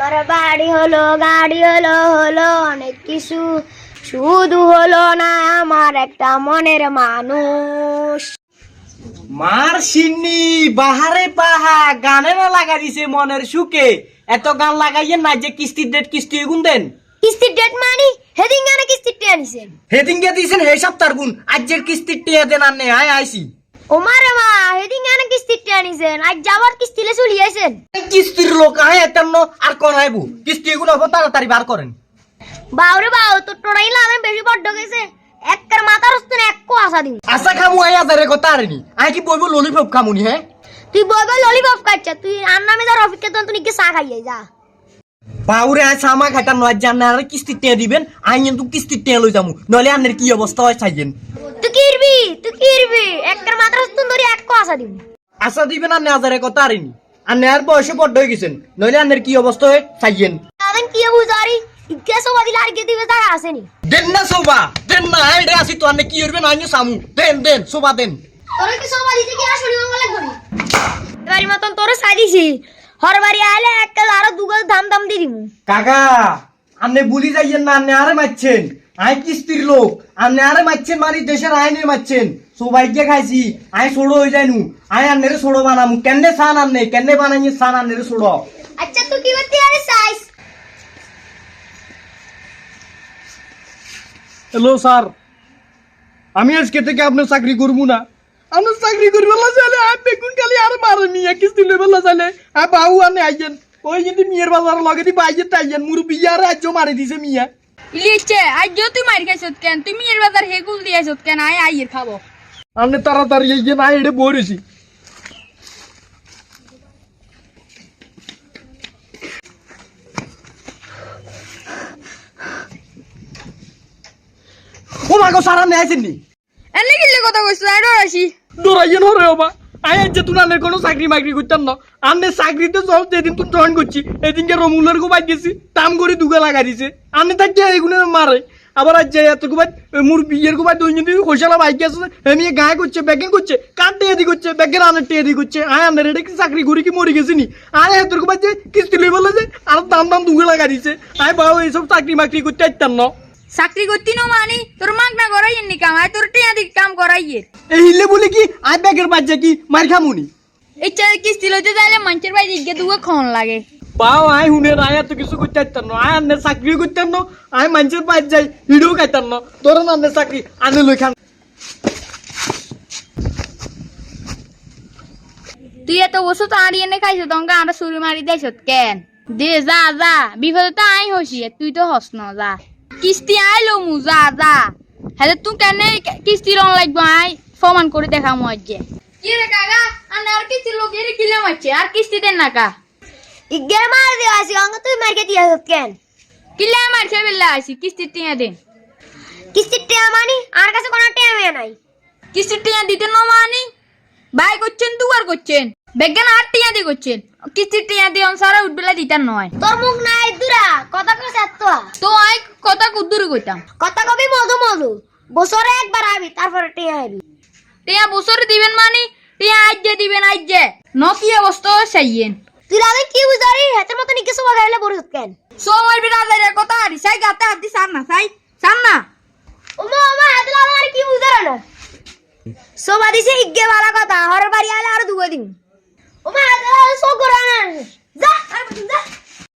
আমার বাড়ি হলো গাড়ি হলো হলো অনেক কিছু। শুধু হলো না আমার একটা মনের মানুষ। মার সিন্নি বাহারে পাহা গানে না লাগা দিছে মনের সুখে। এত গান লাগাইয়ে না যে কিস্তির ডেট কিস্তি গুন দেন। কিস্তির ডেট মানি হেদিন গানে কিস্তির টে আনিছেন। হেদিন গে দিয়েছেন হে সপ্তাহ গুন আজকের কিস্তির টিয়া দেন আনে আয় আইছি। ও মারে মা হেদিন গানে কিস্তির টে আনিছেন আজ যাবার কিস্তিলে চলিয়েছেন কিস্তির লোক আয় এতান্ন আর কোন আইবু? কিস্তি গুলো হব তাড়াতাড়ি বার করেন। বাউরে বাউ তোর টোড়াই লাগান বেশি বড্ড গেছে একটার মাথার হস্তেন এক কো আসা দিন আশা খামু আই আজারে কথা আরেনি কি বলব ললিপপ খামুনি হ্যাঁ তুই বই ললিপপ খাচ্ছা তুই আর নামে তখন তুই কি চা খাইয়ে যা। বাউরে আয় সামা খাটা নয় জানে টিয়া দিবেন আই কিন্তু কিস্তি টিয়া লই যামু। নলে আনের কি অবস্থা হয় চাইছেন তুই কি ইরবি একটার মাথার হস্তেন এক কো দিন আশা দিবেন আনে কথা আরেনি। আর নেয়ার বয়সে বড্ড হয়ে গেছেন নইলে আনের কি অবস্থা হয় আদেন কি বুঝারি ইতিহাস বাদি আর দিবে আসেনি। দেন না সোবা দেন না আইডে আসি তো আনে কি আইনে সামু। দেন দেন সোবা দেন। তোর কি সব দিতে কি আসলি মঙ্গলে করি এবারে মতন তোর হরবারি আইলে আরও দুগল কাকা আপনি বুলি যাইয়েন না আপনি আরে মারছেন আই কিস্তির লোক আপনি আরে মারছেন মারি দেশের আইনে মারছেন। সবাইকে খাইছি আই ছোড়ো হয়ে যাইনু আই আন্নের ছোড়ো বানামু। কেনে সান আননে কেনে বানাইনি সান আন্নের ছোড়ো আচ্ছা তুই কি করতে আরে সাইজ হ্যালো স্যার আমি আজকে থেকে আপনার চাকরি করব না। আপনার চাকরি করবে না চাইলে আর বেগুন খালি আর মারে মিয়া কিস্তি লেবে না চাইলে আর বাবু আনে আইয়েন। ওই যদি মিয়ের বাজার লগে দি বাইয়ের তাইয়েন মুরব্বি আর রাজ্য মারি দিছে মিয়া। ইলিছে আজ যো তুই মার খাইছত কেন? তুমি এর বাজার হেগুল দিয়েছত কেন? আয় আইয়ের খাব। আপনি তাড়াতাড়ি এই না এটা বলেছি ও মাগো সারা নেই আইছেন এনে গিলে কথা কইছ আই আসি। দৌড়াইয়েন হরে বাবা আয় আজ তুই আনের কোনো চাকরি মাকরি করতাম না। আন্নে চাকরিতে জব যেদিন তুই জয়েন করছি, এদিনকে রমুলের গোবাই গেছি দাম করে দুগে লাগা দিছে। আন্নে থাকতে এগুলো মারে। আবার আজ যাই এত গোবাই মোর বিয়ের গোবাই দুই যদি হোসালা বাইক আছে এমনি গায়ে করছে, ব্যাগিং করছে কার টেয়াদি করছে, ব্যাগের আনের টেয়াদি করছে। আয় আনের এটা কি চাকরি করি কি মরে গেছি নি। আয় এত গোবাই যে কিস্তি লই বলে যে, আর দাম দাম দুগে লাগা দিছে। আয় বাবা, এইসব চাকরি মাকরি করতে আসতাম না। চাকরি করতি ন মানি? তোর মাগ না করাইয়ের নি কাম, আয় তোর টিয়া দি কাম করাইয়ের এই হিলে বলে কি আয় ব্যাগের বাচ্চা কি মার খামুনি। ইচ্ছা কিস্তি লইতে যাইলে মানুষের বাড়ি দিকে দুগে খন লাগে। পাও আয় হুনে আয় এত কিছু করতে পারতাম না আয় আন্নে চাকরি করতাম না আয় মানুষের বাইর যাই হিডেও খাইতাম না তোর আন্নে চাকরি আনে লই খান তুই এত তো আর এনে খাইছ তঙ্কা আর সুরি মারি দেছত কেন? দে যা যা বিপদে তো আই হসি তুই তো হস ন যা। কিস্তি আইলো মু যা যা। হ্যাঁ তুই কেন কিস্তি রং লাগবো আই প্রমাণ করে দেখা মজ্জে কি রে কাকা? আনে আর কিস্তি লোক এর কিলে মারছে। আর কিস্তি দেন না কা। ইগে মার দিও আসি অঙ্গ তুই মারকে দিয়া কেন? কিলে মারছে বেলা আইছি কিস্তি টিয়া দেন। কিস্তির টে মানি? আর কাছে কোনো টে নাই। কিস্তি টিয়া দিতে ন মানি? ভাই করছেন দুবার করছেন। বেগান আর টিয়া দিয়ে করছেন। কিস্তি টিয়া দিয়ে সারা উঠবেলা দিতার নয়। তোর মুখ নাই দুরা কথা কইছ এত। তো আই কথা কুদ্দুরি কইতাম। কথা কবি মধু মধু। বছরে একবার আবি তারপরে টিয়া আবি টিয়া বছরে দিবেন মানে টিয়া আজ যে দিবেন আজ যে ন কি অবস্থা চাইয়েন তুই রাতে কি বুঝারি হাতের মতো নিকে সবা গাইলে বড় কেন? সময় বিরাদারের কথা আর সাই গাতে হাতি সার না সাই সার না। ওমা ওমা হাতে লাগা আর কি বুঝারে না সবা দিছে ইগে বালা কথা হর বাড়ি আলে আর দুগো দিন ওমা হাতে লাগা সো করে না